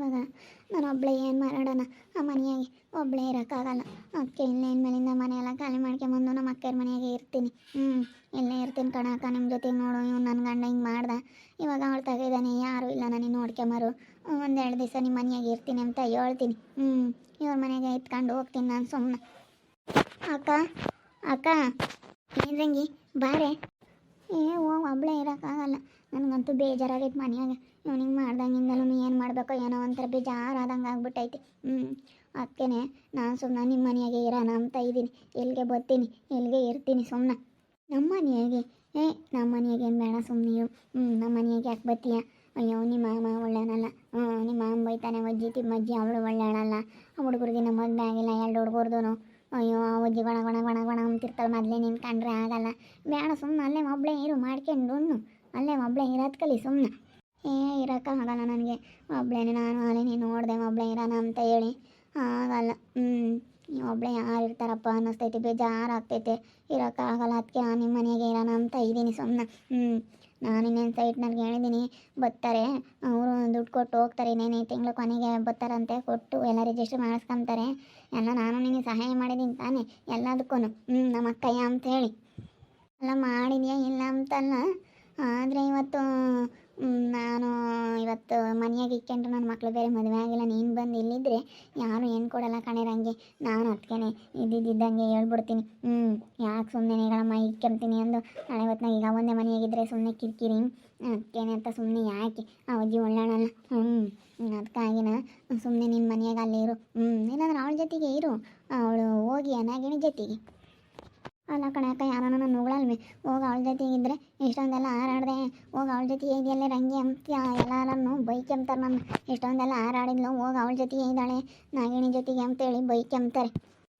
ಇವಾಗ ನಾನು ಒಬ್ಬಳೇ ಏನು ಮಾಡೋಣ ಆ ಮನೆಯಾಗೆ ಒಬ್ಬಳೇ ಇರೋಕ್ಕಾಗಲ್ಲ. ಅದಕ್ಕೆ ಇನ್ನೇನು ಮೇಲಿಂದ ಮನೆಯೆಲ್ಲ ಖಾಲಿ ಮಾಡ್ಕೊಂಬಂದು ನಮ್ಮ ಅಕ್ಕರ ಮನೆಯಾಗೆ ಇರ್ತೀನಿ. ಹ್ಞೂ ಇಲ್ಲೇ ಇರ್ತೀನಿ ಕಣಕ್ಕ ನಿಮ್ಮ ಜೊತೆಗೆ ನೋಡು, ಇವ್ನು ನನ್ನ ಗಂಡ ಹಿಂಗೆ ಮಾಡ್ದೆ. ಇವಾಗ ಅವಳು ತೆಗಿದಾನೆ ಯಾರೂ ಇಲ್ಲ ನನಗೆ ನೋಡ್ಕೊಂಬರು. ಒಂದೆರಡು ದಿವಸ ನಿಮ್ಮ ಮನೆಯಾಗೆ ಇರ್ತೀನಿ ಅಂತ ಹೇಳ್ತೀನಿ. ಹ್ಞೂ ಇವ್ರ ಮನೆಗೆ ಎತ್ಕೊಂಡು ಹೋಗ್ತೀನಿ ನಾನು ಸುಮ್ಮನೆ ಅಕ್ಕ ಅಕ್ಕ ಏನ್ರಂಗಿ ಬಾರೆ. ಏ, ಓ ಒಬ್ಬಳೇ ಇರೋಕ್ಕಾಗಲ್ಲ. ನನಗಂತೂ ಬೇಜಾರಾಗೈತೆ ಮನ್ಯಾಗ. ಇವ್ನಿಗೆ ಮಾಡ್ದಂಗಿಂದಲೂ ಏನು ಮಾಡಬೇಕೋ ಏನೋ ಒಂಥರ ಬೇಜಾರಾದಂಗೆ ಆಗ್ಬಿಟ್ಟೈತಿ. ಹ್ಞೂ ಅದಕ್ಕೆ ನಾನು ಸುಮ್ಮನೆ ನಿಮ್ಮ ಮನೆಯಾಗೆ ಇರೋಣ ಅಂತ ಇದ್ದೀನಿ ಎಲ್ಲಿಗೆ ಬರ್ತೀನಿ ಎಲ್ಲಿಗೆ ಇರ್ತೀನಿ ಸುಮ್ಮನೆ ನಮ್ಮ ಮನೆಯಾಗೆ, ಏ ನಮ್ಮ ಮನೆಯಾಗೆ ಏನು ಬೇಡ ಸುಮ್ಮನೆ ಹ್ಞೂ ನಮ್ಮ ಮನೆಯಾಗೆ ಯಾಕೆ ಬರ್ತೀಯ? ಅಯ್ಯೋ ನಿಮ್ಮ ಮಾಮ ಒಳ್ಳೆಯವನಲ್ಲ. ಹ್ಞೂ ನಿಮ್ಮ ಮಾಮ ಬೈತಾನೆ, ಅಜ್ಜಿ ತಿಮ್ಮಜ್ಜಿ ಅವಳು ಒಳ್ಳೆಯವಳಲ್ಲ. ಆ ಹುಡುಗರಿಗೆ ನಮ್ಮ ಮದುವೆ ಆಗಿಲ್ಲ, ಎರಡು ಹುಡುಗರ್ದು ಅಯ್ಯೋ ಆ ಅಜ್ಜಿ ಗಣ ಗಣ ಗಣ ಒಣ ಅಂತಿರ್ತಾಳೆ ಮೊದಲೇ ನಿನ್ನ ಕಂಡ್ರೆ ಆಗಲ್ಲ. ಬೇಡ ಸುಮ್ಮನೆ ಅಲ್ಲೇ ಒಬ್ಬಳೇ ಇರು ಮಾಡ್ಕೊಂಡು ಅಲ್ಲೇ ಒಬ್ಬಳೇ ಇರೋದು ಕಲಿ ಸುಮ್ಮನೆ ಏ ಇರೋಕ್ಕಾಗಲ್ಲ ನನಗೆ. ಒಬ್ಬಳೇನೆ ನಾನು ಅಲ್ಲೇ ನೀನು ನೋಡಿದೆ ಒಬ್ಬಳೇ ಇರೋಣ ಅಂತ ಹೇಳಿ. ಆಗಲ್ಲ. ಹ್ಞೂ ಒಬ್ಬಳೆ ಯಾರು ಇರ್ತಾರಪ್ಪ ಅನ್ನಿಸ್ತೈತಿ ಬೇಜಾರು ಆಗ್ತೈತೆ ಇರೋಕ್ಕಾಗಲ್ಲ ಅದಕ್ಕೆ ನಾನು ನಿಮ್ಮ ಮನೆಗೆ ಇರೋಣ ಅಂತ ಇದ್ದೀನಿ ಸುಮ್ಮನೆ ಹ್ಞೂ ನಾನು ಇನ್ನೇನು ಸೈಟ್ನಲ್ಲಿ ಹೇಳಿದ್ದೀನಿ ಬರ್ತಾರೆ. ಅವರು ದುಡ್ಡು ಕೊಟ್ಟು ಹೋಗ್ತಾರೆ, ಇನ್ನೇನು ತಿಂಗಳು ಕೊನೆಗೆ ಬರ್ತಾರಂತೆ, ಕೊಟ್ಟು ಎಲ್ಲ ರಿಜಿಸ್ಟರ್ ಮಾಡಿಸ್ಕೊಂತಾರೆ. ಎಲ್ಲ ನಾನು ನಿನಗೆ ಸಹಾಯ ಮಾಡಿದ್ದೀನಿ ತಾನೇ ಎಲ್ಲದಕ್ಕೂ ಹ್ಞೂ ನಮ್ಮ ಅಕ್ಕಯ್ಯ ಅಂತ ಹೇಳಿ. ಎಲ್ಲ ಮಾಡಿದ್ಯಾ ಇಲ್ಲ ಅಂತಲ್ಲ. ಆದರೆ ಇವತ್ತು ನಾನು ಇವತ್ತು ಮನೆಯಾಗ ಇಕ್ಕೊಂಡು ನನ್ನ ಮಕ್ಳು ಬೇರೆ ಮದುವೆ ಆಗಿಲ್ಲ, ನೀನು ಬಂದು ಇಲ್ಲಿದ್ದರೆ ಯಾರು ಏನು ಕೊಡಲ್ಲ ಕಣಿರಂಗೆ ನಾನು ಅದಕ್ಕೇನೆ ಇದ್ದಿದ್ದಂಗೆ ಹೇಳ್ಬಿಡ್ತೀನಿ. ಹ್ಞೂ ಯಾಕೆ ಸುಮ್ಮನೆ ಹೇಳಮ್ಮ ಇಕ್ಕೊಂತೀನಿ ಅಂದು. ನಾಳೆ ಹೊತ್ನಾಗ ಈಗ ಒಂದೇ ಮನೆಯಾಗಿದ್ದರೆ ಸುಮ್ಮನೆ ಕಿರಿಕಿರಿ. ಅದಕ್ಕೇನೆ ಅಂತ ಸುಮ್ಮನೆ ಯಾಕೆ? ಆ ಅಜ್ಜಿ ಒಳ್ಳಾಣಲ್ಲ ಹ್ಞೂ ಅದಕ್ಕಾಗಿನ ಸುಮ್ಮನೆ ನಿನ್ನ ಮನೆಯಾಗ ಅಲ್ಲೇ ಇರು. ಹ್ಞೂ ಇಲ್ಲಾಂದ್ರೆ ಅವಳ ಜೊತೆಗೆ ಇರು. ಅವಳು ಹೋಗಿ ಅನಾಗಿನ ಜೊತೆಗೆ. ಅಲ್ಲ ಕಣಕ್ಕ ಯಾರನ್ನ ನನ್ನ ನೋಗಳಲ್ವೇ ಹೋಗಿ ಅವಳ ಜೊತೆ ಇದ್ದರೆ ಇಷ್ಟೊಂದೆಲ್ಲ ಹಾರಾಡಿದೆ. ಹೋಗಿ ಅವಳ ಜೊತೆ ಇದೆಯಲ್ಲ ರಂಗಿ ಅಂತ ಎಲ್ಲರನ್ನು ಬೈಕೆಂಬ್ತಾರೆ ನನ್ನ ಇಷ್ಟೊಂದೆಲ್ಲ ಹಾರಾಡಿದ್ಲು. ಹೋಗಿ ಅವಳ ಜೊತೆಗೆ ಇದ್ದಾಳೆ. ನಾಗಿಣಿ ಜೊತೆಗೆ ಅಂತೇಳಿ ಬೈಕ್ ಬೈಕೆಂಬ್ತಾರೆ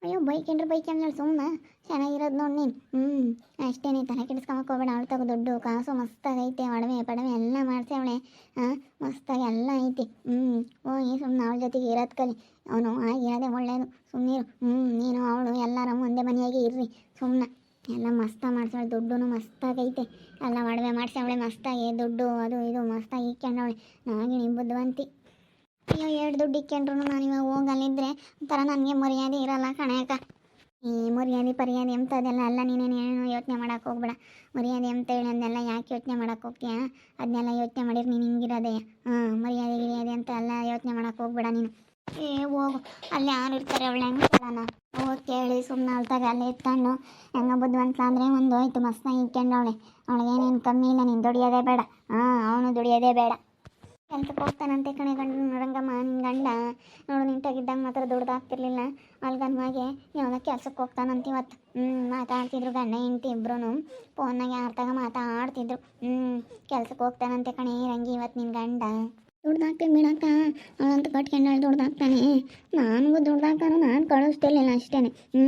ಅಯ್ಯೋ ಬೈಕ್ ಏನ್ರ ಬೈಕ್ ಅಂದ್ಮೇಲೆ ಸುಮ್ಮನೆ ಚೆನ್ನಾಗಿರೋದು ನೋಡಿ ನೀನು. ಹ್ಞೂ ಅಷ್ಟೇನೆ, ತಲೆ ಕೆಡಿಸ್ಕೊಂಬಕ್ಕೆ ಹೋಗ್ಬೇಡ, ಅವಳು ತಗೋ ದುಡ್ಡು, ಕಾಸು ಮಸ್ತಾಗೈತೆ, ಒಡವೆ, ಪಡವೆ ಎಲ್ಲ ಮಾಡ್ಸಿ ಅವಳೆ. ಹಾಂ ಮಸ್ತಾಗಿ ಎಲ್ಲ ಐತಿ. ಹ್ಞೂ ಹೋಗಿ ಸುಮ್ಮನೆ ಅವಳ ಜೊತೆಗೆ ಇರೋದು ಕಲಿ. ಅವನು ಆಗಿರೋದೆ ಒಳ್ಳೆಯದು ಸುಮ್ಮನಿರು ಹ್ಞೂ ನೀನು ಅವಳು, ಎಲ್ಲರೂ ಒಂದೇ ಮನೆಯಾಗಿ ಇರ್ರಿ. ಸುಮ್ಮನೆ ಎಲ್ಲ ಮಸ್ತ ಮಾಡ್ಸವಳೆ ದುಡ್ಡು ಮಸ್ತಾಗೈತೆ. ಎಲ್ಲ ಒಡವೆ ಮಾಡ್ಸವಳೆ ಮಸ್ತಾಗಿ, ದುಡ್ಡು, ಅದು, ಇದು, ಮಸ್ತಾಗಿ ಇಕ್ಕೊಂಡವಳೆ ನಾಗಿನಿ ಬುದ್ಧಿವಂತಿ. ಅಯ್ಯೋ, ಎರಡು ದುಡ್ಡು ಇಕ್ಕೊಂಡ್ರು ನಾನು ಇವಾಗ ಹೋಗಲ್ಲಿದ್ರೆ ಒಂಥರ ನನಗೆ ಮರ್ಯಾದೆ ಇರಲ್ಲ ಕಣಕ ಈ ಮರ್ಯಾದೆ ಪರ್ಯಾದೆ ಅದೆಲ್ಲ ಅಲ್ಲ, ನೀನೇನು ಏನು ಯೋಚನೆ ಮಾಡೋಕೆ ಹೋಗ್ಬೇಡ. ಮರ್ಯಾದೆ ಅಂತ ಹೇಳಿ ಅದನ್ನೆಲ್ಲ ಯಾಕೆ ಯೋಚನೆ ಮಾಡೋಕೆ ಹೋಗ್ತೀಯ? ಅದನ್ನೆಲ್ಲ ಯೋಚನೆ ಮಾಡಿದ್ರೆ ನೀನು ಹಿಂಗಿರೋದೆ? ಹಾಂ, ಮರ್ಯಾದೆ ಗಿರ್ಯಾದೆ ಅಂತ ಎಲ್ಲ ಯೋಚನೆ ಮಾಡೋಕೆ ಹೋಗ್ಬೇಡ ನೀನು. ಏ, ಹೋಗು. ಅಲ್ಲಿ ಯಾರು ಇರ್ತಾರೆ ಅವಳು ಹೆಂಗೆ ಕೇಳೋಣ ಹೋಗಿ ಕೇಳಿ ಸುಮ್ಮನೆ ಅಲ್ತಾಗ ಅಲ್ಲೇ ಇಟ್ಕೊಂಡು ಹೆಂಗ ಬುದ್ಧಿವಂತ ಅಂದರೆ ಒಂದು ಹೋಯ್ತು ಮಸ್ತಾಗಿ ಇಟ್ಕೊಂಡವಳೆ ಅವಳಿಗೇನೇನು ಕಮ್ಮಿ ಇಲ್ಲ, ನೀನು ದುಡಿಯೋದೇ ಬೇಡ. ಹಾಂ, ಅವನು ದುಡಿಯೋದೇ ಬೇಡ. ಕೆಲ್ಸಕ್ಕೆ ಹೋಗ್ತಾನಂತೆ ಕಣೆ ಗಂಡ, ರಂಗಮ್ಮ ನಿನ್ನ ಗಂಡ. ನೋಡು ನಿಂಟಾಗಿದ್ದಂಗೆ ಮಾತ್ರ ದೊಡ್ಡದಾಗ್ತಿರ್ಲಿಲ್ಲ. ಅಲ್ಗನ್ವಾಗೆ ಯಾವಾಗ ಕೆಲ್ಸಕ್ಕೆ ಹೋಗ್ತಾನಂತ ಇವತ್ತು. ಹ್ಞೂ ಮಾತಾಡ್ತಿದ್ರು ಗಂಡ, ಹೆಂಡ್ತಿ ಇಬ್ರು ಫೋನ್ನಾಗ ಯಾರ್ತಾಗ ಮಾತಾಡ್ತಿದ್ರು. ಹ್ಞೂ ಕೆಲ್ಸಕ್ಕೆ ಹೋಗ್ತಾನಂತೆ ಕಣೆ ರಂಗಿ ಇವತ್ತು ನಿನ್ನ ಗಂಡ. ದುಡ್ದಾಕ್ತೀನಿ ಬಿಡಕ್ಕ. ಅವನಂತ ಕಟ್ಕೊಂಡಾಳೆ ದುಡ್ದಾಕ್ತಾನೆ. ನನಗೂ ದುಡ್ದಾಕ್ತಾನು ನಾನು ಕಳಿಸ್ತಿರ್ಲಿಲ್ಲ ಅಷ್ಟೇ ಹ್ಞೂ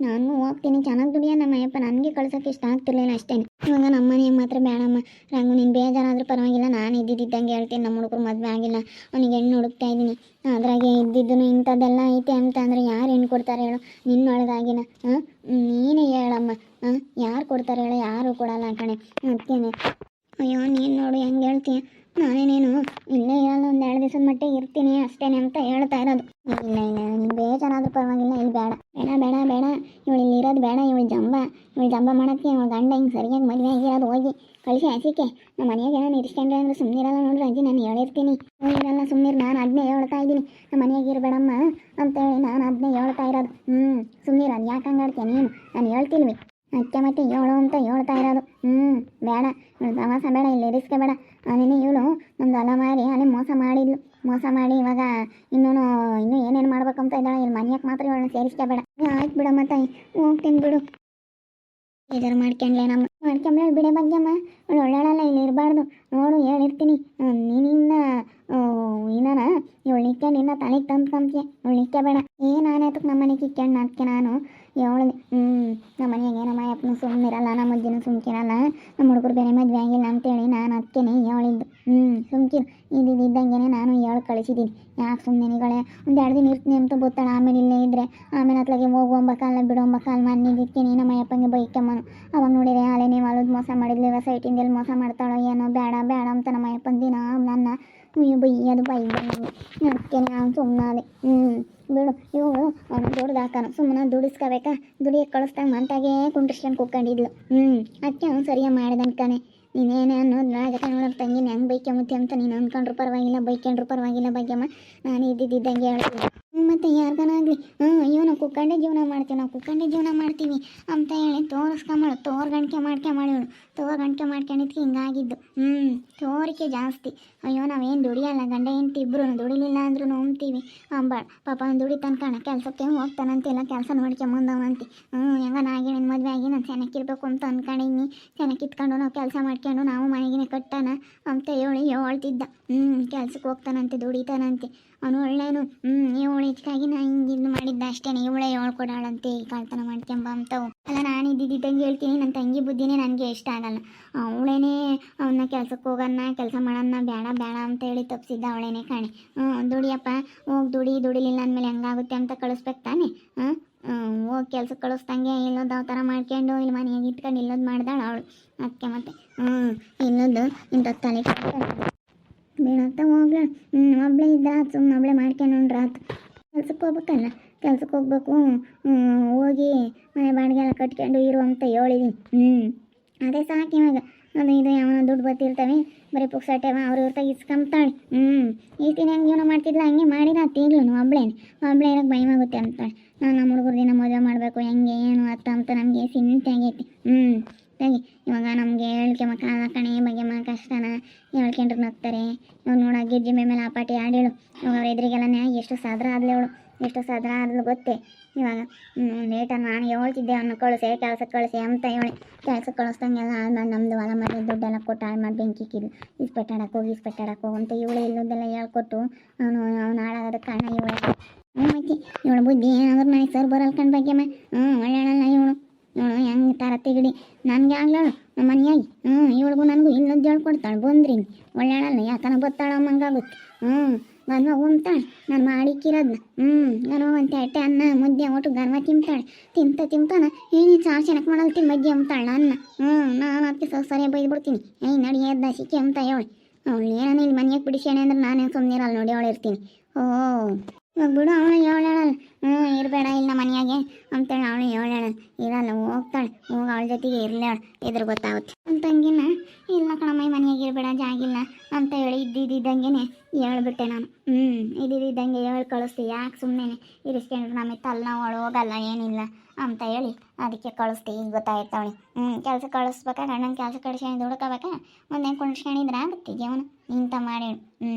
ನಾನು ಹೋಗ್ತೀನಿ. ಚೆನ್ನಾಗಿ ದುಡಿಯ ನಮ್ಮ ಅಯ್ಯಪ್ಪ ನನಗೆ ಕಳ್ಸೋಕೆ ಇಷ್ಟ ಆಗ್ತಿರ್ಲಿಲ್ಲ ಅಷ್ಟೇ ಇವಾಗ ನಮ್ಮ ಮನೆ ಮಾತ್ರ ಬೇಡಮ್ಮ. ರಂಗು, ನೀನು ಬೇಜಾರಾದ್ರೂ ಪರವಾಗಿಲ್ಲ. ನಾನು ಇದ್ದಿದ್ದಂಗೆ ಹೇಳ್ತೀನಿ. ನಮ್ಮ ಹುಡುಗರು ಮದುವೆ ಆಗಿಲ್ಲ. ಅವನಿಗೆ ಹೆಣ್ಣು ಹುಡುಕ್ತಾ ಇದ್ದೀನಿ. ಅದ್ರಾಗೆ ಇದ್ದಿದ್ದು ಇಂಥದ್ದೆಲ್ಲ ಐತೆ ಅಂತ ಅಂದರೆ ಯಾರು ಹೆಣ್ಣು ಕೊಡ್ತಾರೆ ಹೇಳು. ನಿನ್ನೊಳಗಾಗಿನ ಹಾಂ? ನೀನೇ ಹೇಳಮ್ಮ. ಹಾಂ? ಯಾರು ಕೊಡ್ತಾರೆ ಹೇಳು? ಯಾರು ಕೊಡಲ್ಲ ಕಣೆ. ಅದಕ್ಕೇನೆ ಅಯ್ಯೋ, ನೀನು ನೋಡು, ಹೆಂಗೆ ಹೇಳ್ತೀಯ? ನಾನೇನೇನು ಇಲ್ಲೇ ಇರಲ್ಲ, ಒಂದು ಎರಡು ದಿವಸದ ಮಟ್ಟಿಗೆ ಇರ್ತೀನಿ ಅಷ್ಟೇನೆ ಅಂತ ಹೇಳ್ತಾ ಇರೋದು. ಇಲ್ಲ ಇಲ್ಲ ನಿಮ್ಗೆ ಬೇಜಾರಾದ್ರೂ ಪರವಾಗಿಲ್ಲ, ಇಲ್ಲಿ ಬೇಡ. ಬೇಡ ಬೇಡ ಬೇಡ. ಇವಳು ಇಲ್ಲಿ ಇರೋದು ಬೇಡ, ಇವಳು ಜಂಬ. ಇವಳು ಜಂಬ ಮಾಡೋಕ್ಕೆ ಇವಳು ಗಂಡ ಹಿಂಗೆ ಸರಿಯಾಗಿ ಮದುವೆ ಆಗಿರೋದು ಹೋಗಿ ಕಳಿಸಿ ಹಸಿಕೆ ನಮ್ಮ ಮನೆಯಾಗ ಏನೋ ನಿರ್ಸ್ಕೊಂಡ್ರೆ ಅಂದ್ರೆ ಸುಮ್ಮನಿರಲ್ಲ ನೋಡ್ರಿ ಅಜ್ಜಿ, ನಾನು ಹೇಳಿರ್ತೀನಿ. ಇರಲ್ಲ ಸುಮ್ಮನಿರು ನಾನು ಅದನ್ನೇ ಹೇಳ್ತಾ ಇದ್ದೀನಿ. ನಮ್ಮ ಮನೆಯಾಗ ಇರಬೇಡಮ್ಮ ಅಂತ ಹೇಳಿ ನಾನು ಅದನ್ನೇ ಹೇಳ್ತಾ ಇರೋದು. ಹ್ಞೂ ಸುಮ್ಮನಿರು ಅದು ಯಾಕೆ ಹಂಗಾಡ್ತೀಯ ನೀನು? ನಾನು ಹೇಳ್ತಿಲ್ವಿ. ಅತ್ತೆ ಮತ್ತೆ ಹೇಳು ಅಂತ ಹೇಳ್ತಾ ಇರೋದು. ಹ್ಞೂ ಬೇಡ. ಪ್ರವಾಸ ಬೇಡ, ಇಲ್ಲಿ ಇರಿಸ್ಕೆ ಬೇಡ. ಅದನ್ನೇ ಇವಳು ನಮ್ದು ಹೊಲ ಮಾರಿ, ಅಲ್ಲಿ ಮೋಸ ಮಾಡಿದ್ಲು. ಮೋಸ ಮಾಡಿ ಇವಾಗ ಇನ್ನೂ ಇನ್ನೂ ಏನೇನು ಮಾಡ್ಬೇಕಂತ ಇದ್ದಾಳೆ. ಇಲ್ಲಿ ಮನೆಯಕ್ಕೆ ಮಾತ್ರ ಇವಳನ್ನ ಸೇರಿಸ್ಕೆ ಬೇಡ. ಆಯ್ತು ಬಿಡಮ್ಮ ತಾಯಿ. ಹೋಗ್ತೀನಿ ಬಿಡು. ಬೇಜಾರು ಮಾಡ್ಕೊಂಡ್ಲೆ ನಮ್ಮ. ಮಾಡ್ಕೊಂಬ್ಳೆ ಬಿಡೆ ಬಗ್ಗೆಮ್ಮ ಅವಳು ಒಳ್ಳೆಯಲ್ಲ ಇಲ್ಲಿ ಇರಬಾರ್ದು. ನೋಡು, ಹೇಳಿರ್ತೀನಿ. ನೀನಿನ್ನ ಏನಾರ ಇವಳು ನಿತ್ಯ ನಿನ್ನ ತಲೆಗೆ ತಂದ್ಕೊಂತೀಯ. ಇವಳು ನಿಕ್ಕೆ ಬೇಡ. ಏನಾನಾಯ್ತು ನಮ್ಮ ಮನೆಗೆ ಇಕ್ಕೊಂಡು ಅದಕ್ಕೆ ನಾನು? ಹೇಳಿದೆ ಹ್ಞೂ ನಮ್ಮ ಮನೆಯಾಗ ಏನಮ್ಮ ಅಪ್ಪನು ಸುಮ್ಮನಿರಲ್ಲ ನಮ್ಮ ಅಜ್ಜಿನೂ ಸುಮ್ಕಿರಲ್ಲ ನಮ್ಮ ಹುಡುಗರು ಬೇರೆ ಮದುವೆ ಆಗಿಲ್ಲ ಅಂತೇಳಿ ನಾನು ಅದಕ್ಕೇನೆ ಹೇಳಿದ್ದು ಹ್ಞೂ ಸುಮ್ಕಿರು ಇದ್ದಿದ್ದಂಗೆ ನಾನು ಹೇಳಿ ಕಳಿಸಿದ್ದೀನಿ. ಯಾಕೆ ಸುಮ್ಮನೆ ನಿಗಳೇ ಒಂದು ಎರಡು ದಿನ ಇರ್ತೀನಿ ಅಂತ ಗೊತ್ತಾಳ, ಆಮೇಲೆ ಇಲ್ಲೇ ಇದ್ದರೆ ಆಮೇಲೆ ಅತ್ಲಾಗೆ ಹೋಗುವಂಬ ಕಾಲ ಬಿಡೋಂಬ ಕಾಲ ಮನ್ನಿದ್ದಕ್ಕೇನೆ ನಮ್ಮ ಅಪ್ಪಂಗೆ ಬೈಕಮ್ಮನು. ಅವಾಗ ನೋಡಿದ್ರೆ ಅಲ್ಲೇ ನೀವು ಅಲ್ಲದ ಮೋಸ ಮಾಡಿದ್ಲು ಸೈಟಿಂದ ಎಲ್ಲಿ ಮೋಸ ಮಾಡ್ತಾಳೋ ಏನೋ ಬೇಡ ಬೇಡ ಅಂತ ನಮ್ಮ ಅಪ್ಪನ ದಿನ ನನ್ನ ಅಯ್ಯೋ ಬೈ ಬೈ ಅದಕ್ಕೆ ನಾನು ಸುಮ್ಮನೆ ಹ್ಞೂ ಬಿಡು. ಇವಳು ಅವನು ದುಡ್ದಾಕನು ಸುಮ್ಮನೆ ದುಡಿಸ್ಕೋಬೇಕಾ? ದುಡಿಯಕ್ಕೆ ಕಳಿಸ್ದಾಗ ಮಂತಾಗೆ ಕುಂಟ್ರಿಸ್ಕೊಂಡು ಕೂತ್ಕೊಂಡಿದ್ಲು. ಹ್ಞೂ ಅಕ್ಕಿ ಅವ್ನು ಸರಿಯಾಗಿ ಮಾಡ್ದನ್ಕಾನೆ ನೀನೇನೇ ಅನ್ನೋದು ತಂಗಿ ತಂಗಿನ ಹೆಂಗೆ ಬೈಕ್ಯಮುತ್ತೆ ಅಂತ ನೀನು ಅಂದ್ಕೊಂಡ್ರು ಪರವಾಗಿಲ್ಲ ಬೈಕ್ಯಂಡ್ರು ಪರವಾಗಿಲ್ಲ ಬಗ್ಗೆಮ್ಮ ನಾನು ಇದ್ದಿದ್ದಂಗೆ ಹೇಳ್ತೀನಿ ಮತ್ತು ಯಾರಿಗನಾಗಲಿ ಹ್ಞೂ ನಾವು ಕುಕ್ಕಂಡೆ ಜೀವನ ಮಾಡ್ತೀವಿ, ನಾವು ಕುಕ್ಕಂಡೆ ಜೀವನ ಮಾಡ್ತೀವಿ ಅಂತ ಹೇಳಿ ತೋರಿಸ್ಕೊಂಬಳು ತೋರ್ಗಣಿಕೆ ತೋರ್ ತೋರ್ಗಣಿಕೆ ಮಾಡ್ಕೊಂಡಿದ್ಕೆ ಹಿಂಗಾಗಿದ್ದು. ಹ್ಞೂ, ತೋರಿಕೆ ಜಾಸ್ತಿ. ಅಯ್ಯೋ, ನಾವೇನು ದುಡಿಯಲ್ಲ, ಗಂಡ ಹೆಂಡತಿ ಇಬ್ಬರು ದುಡಿಲಿಲ್ಲ ಅಂದ್ರೂ ನೋಂಬ್ತೀವಿ. ಅಂಬಾಳ ಪಾಪ ಅವ್ನು ದುಡಿತಾನ ಕಣ ಕೆಲಸಕ್ಕೆ ಹೋಗ್ತಾನಂತಿಲ್ಲ, ಕೆಲಸ ನೋಡ್ಕೊಂಬಂದವಂತಿ ಹ್ಞೂ, ಹೆಂಗ ನನ್ನ ಮದುವೆ ಆಗಿ ನಾನು ಚೆನ್ನಾಗಿರ್ಬೇಕು ಅಂತ ಅನ್ಕೊಂಡಿನಿ. ಚೆನ್ನಾಗಿ ಇತ್ಕೊಂಡು ನಾವು ಕೆಲಸ ಮಾಡ್ಕೊಂಡು ನಾವು ಮನೆಗಿನ ಕಟ್ಟಾನ ಅಂತ ಹೇಳಿ ಹೇಳ್ತಿದ್ದ. ಹ್ಞೂ, ಕೆಲ್ಸಕ್ಕೆ ಹೋಗ್ತಾನಂತೆ, ದುಡಿತಾನಂತೆ. ಅವನು ಒಳ್ಳೇನು ಹ್ಞೂ ಇವಳು ಹೆಚ್ಚಾಗಿ ನಾ ಹಿಂಗೆ ಇದು ಮಾಡಿದ್ದ ಅಷ್ಟೇ ಇವಳೇ ಹೇಳ್ಕೊಡಾಳಂತೆ ಈ ಕಳ್ತನ ಮಾಡ್ಕೊಂಬ ಅಂತವು ಅಲ್ಲ, ನಾನು ಇದ್ದಿದ್ದಂಗೆ ಹೇಳ್ತೀನಿ, ನನ್ನ ತಂಗಿ ಬುದ್ಧಿನೇ ನನಗೆ ಇಷ್ಟ ಆಗಲ್ಲ. ಅವಳೇನೇ ಅವನ್ನ ಕೆಲ್ಸಕ್ಕೆ ಹೋಗನ್ನ, ಕೆಲಸ ಮಾಡನ್ನ ಬೇಡ ಬೇಡ ಅಂತ ಹೇಳಿ ತಪ್ಪಿಸಿದ್ದ ಅವಳೇನೆ ಕಾಣೆ. ಹ್ಞೂ ದುಡಿಯಪ್ಪ, ಹೋಗಿ ದುಡಿ, ದುಡಿಲಿಲ್ಲ ಅಂದಮೇಲೆ ಹೆಂಗಾಗುತ್ತೆ ಅಂತ ಕಳಿಸ್ಬೇಕು ತಾನೆ? ಹಾಂ? ಹೋಗಿ ಕೆಲ್ಸಕ್ಕೆ ಕಳಿಸ್ದಂಗೆ ಇಲ್ಲೋದು ಯಾವ ಥರ ಮಾಡ್ಕೊಂಡು ಇಲ್ಲಿ ಮನೆಯಾಗ ಇಟ್ಕೊಂಡು ಇಲ್ಲೋದು ಮಾಡ್ದಾಳ ಅವಳು. ಅದಕ್ಕೆ ಮತ್ತೆ ಹ್ಞೂ ಇನ್ನೊಂದು ಇಂಥ ತಲೆ ಬೇಡಂತ ಹೋಗ್ಲ. ಹ್ಞೂ ಒಬ್ಳೆ ಇದ್ದ ಸುಮ್ಮನೆ ಒಬ್ಳೆ ಮಾಡ್ಕೊಂಡು ಆತು. ಕೆಲ್ಸಕ್ಕೆ ಹೋಗ್ಬೇಕಲ್ಲ ಕೆಲ್ಸಕ್ಕೆ ಹೋಗ್ಬೇಕು. ಹೋಗಿ ಮನೆ ಬಾಡಿಗೆ ಎಲ್ಲ ಕಟ್ಕೊಂಡು ಇರುವಂತ ಹೇಳಿದೀನಿ ಹ್ಞೂ ಅದೇ ಸಾಕು ಇವಾಗ. ಅದು ಇದು ಯಾವನ ದುಡ್ಡು ಬರ್ತಿರ್ತವೆ ಬರೀ ಪುಕ್ಸಟ್ಟೆ ಅವ್ರ ಇರ್ತಾಗ ಇಸ್ಕೊಂಬ್ತಾಳೆ. ಹ್ಞೂ ಈ ತಿನ ಹೆಂಗೆ ಜೀವನ ಮಾಡ್ತಿದ್ಲ ಹಂಗೆ ಮಾಡಿದ ಈಗಲೂ ಒಬ್ಳೇನೆ. ಒಬ್ಳೆ ಇರೋಕೆ ಭಯವಾಗುತ್ತೆ ಅಂತಾಳೆ. ನಾವು ನಮ್ಮ ಹುಡುಗರ ದಿನ ಮದುವೆ ಮಾಡಬೇಕು ಹೆಂಗೆ ಏನು ಅತ್ತ ಅಂತ ನಮಗೆ ಚಿಂತೆ ಆಗೈತಿ. ಹ್ಞೂ ಇವಾಗ ನಮಗೆ ಹೇಳ್ಕೆ ಕಾಲ ಕಣೆ ಬಗ್ಗೆ ಮಾ ಕಷ್ಟನ ಹೇಳ್ಕೊಂಡ್ರು ನಗ್ತಾರೆ. ಇವಾಗ ನೋಡ ಗೆಜ್ಜೆ ಮೇಲೆ ಆ ಪಾಟಿ ಆಡೇಳು ಇವಾಗ ಅವ್ರ ಎದುರಿಗೆಲ್ಲನೇ ಎಷ್ಟು ಸಾದ್ರ ಆದ್ಲೆ ಅವಳು. ಎಷ್ಟು ಸಾದ್ರ ಆದ್ಲು ಗೊತ್ತೇ. ಇವಾಗ ಲೇಟ ನಾನು ಹೇಳ್ತಿದ್ದೆ ಅವ್ನು ಕಳಿಸೆ ಕೆಲಸಕ್ಕೆ ಕಳಿಸಿ ಅಂತ ಹೇಳಿ. ಕೆಲ್ಸಕ್ಕೆ ಕಳಿಸ್ದಂಗೆಲ್ಲ ಆದ್ಮೇಲೆ ನಮ್ಮದು ಹೊಲ ಮನೆ ದುಡ್ಡೆಲ್ಲ ಕೊಟ್ಟು ಹಾಳು ಮಾಡಿ ಬೆಂಕಿ ಕಿಲ್. ಇಸ್ಪೆಟ್ಟಾಡಕ್ಕೆ ಹೋಗಿ ಇಸ್ಪೆಟ್ಟಾಡಕ್ಕೆ ಹೋಗು ಅಂತ ಇವಳು ಇಲ್ಲದೆಲ್ಲ ಹೇಳ್ಕೊಟ್ಟು ಅವನು, ಅವ್ನು ಹಾಳಾಗೋದ ಕಾರಣ ಇವಳು ಹ್ಞೂ ಮತ್ತೆ ಇವಳು ಬುದ್ಧಿ ಏನಾದ್ರು ನನಗೆ ಸರ್ ಬರಲ್ಕಂಡ್ ಬಗ್ಗೆ ಹ್ಞೂ ಒಳ್ಳೆಯಲ್ಲ ಇವಳು. ಇವಳು ಹೆಂಗೆ ತರ ತೆಗಿಡಿ ನನಗೆ ಆಗ್ಲಾಳು ನಮ್ಮ ಮನೆಯಾಗಿ. ಹ್ಞೂ ಇವಳಿಗೂ ನನಗೂ ಇನ್ನೊಂದು ಹೇಳ್ಕೊಡ್ತಾಳೆ ಬಂದ್ರಿ ಒಳ್ಳೆಯಳಲ್ಲ, ಯಾಕನ ಬತ್ತಾಳ ಅಮ್ಮಂಗಾಗುತ್ತೆ ಹ್ಞೂ ಗನ್ವ ಉಣ್ತಾಳೆ ನಾನು ಮಾಡಿಕ್ಕಿರೋದ್ನ. ಹ್ಞೂ ಗನ್ವ ಒಂದು ಅಟ್ಟೆ, ಅನ್ನ, ಮುದ್ದೆ, ಒಟ್ಟು ಗನ್ವ ತಿಂತಾಳೆ. ತಿಂತ ತಿಂತಾನ ಏನೇ ಸಾರು ಚೆನ್ನಕ್ಕೆ ಮಾಡಲ್ಲ ತಿಮ್ಮಜ್ಜಿ ಅಂತಾಳೆ ಅನ್ನ ಹ್ಞೂ ನಾನು ಅದಕ್ಕೆ ಸ್ವಲ್ಪ ಸರಿಯಾಗಿ ಬೈದ್ಬಿಡ್ತೀನಿ. ಏಯ್, ನಡಿ, ಎದ್ದ, ಸಿಕ್ಕಿ ಅಂತ ಹೇಳಿ. ಅವಳು ಏನಾನ ಇಲ್ಲಿ ಮನೆಯಾಗ ಬಿಡಿಸ್ಯಾನೆ ಅಂದ್ರೆ ನಾನೇನು ಸುಮ್ಮನೆ ಇರಲ್ಲ ನೋಡಿ ಅವಳು ಇರ್ತೀನಿ ಓ. ಇವಾಗ ಬಿಡು ಅವಳು ಹೇಳೋಣ. ಹ್ಞೂ ಇರಬೇಡ ಇಲ್ಲ ಮನೆಯಾಗೆ. ಅಂತೇಳಿ ಅವಳು ಹೇಳೋಣ. ಇರಲ್ಲ, ಹೋಗ್ತಾಳೆ. ಹೋಗ ಅವಳ ಜೊತೆಗೆ ಇರ್ಲೇಳ ಇದ್ರ ಗೊತ್ತಾಗುತ್ತೆ. ನನ್ನ ತಂಗಿನ ಇಲ್ಲ ಕಣಮ್ಮ ಮನೆಯಾಗೆ ಇರಬೇಡ ಜಾಗಿಲ್ಲ ಅಂತ ಹೇಳಿ ಇದ್ದಿದ್ದಂಗೆ ಹೇಳ್ಬಿಟ್ಟೆ ನಾನು. ಹ್ಞೂ ಇದ್ದಿದ್ದಂಗೆ ಹೇಳಿ ಕಳಿಸ್ತೀವಿ ಯಾಕೆ ಸುಮ್ಮನೆ ಇರಿಸ್ಕೊಂಡ್ರು ನಮಗೆ ತಲ್ಲ ಅವಳು ಹೋಗಲ್ಲ, ಏನಿಲ್ಲ ಅಂತ ಹೇಳಿ ಅದಕ್ಕೆ ಕಳಿಸ್ತಿ. ಈಗ ಗೊತ್ತಾಯ್ತವಳಿ ಹ್ಞೂ ಕೆಲಸ ಕಳಿಸ್ಬೇಕಾ? ಗಂಡನ ಕೆಲಸ ಕಳಿಸ್ಕೊಂಡು ಹುಡ್ಕೋಬೇಕಾ ಮುಂದೆ ಕುಣಿಸ್ಕೊಂಡಿದ್ರೆ? ಆಗುತ್ತೆ ಜೀವನ ಇಂಥ ಮಾಡಿ. ಹ್ಞೂ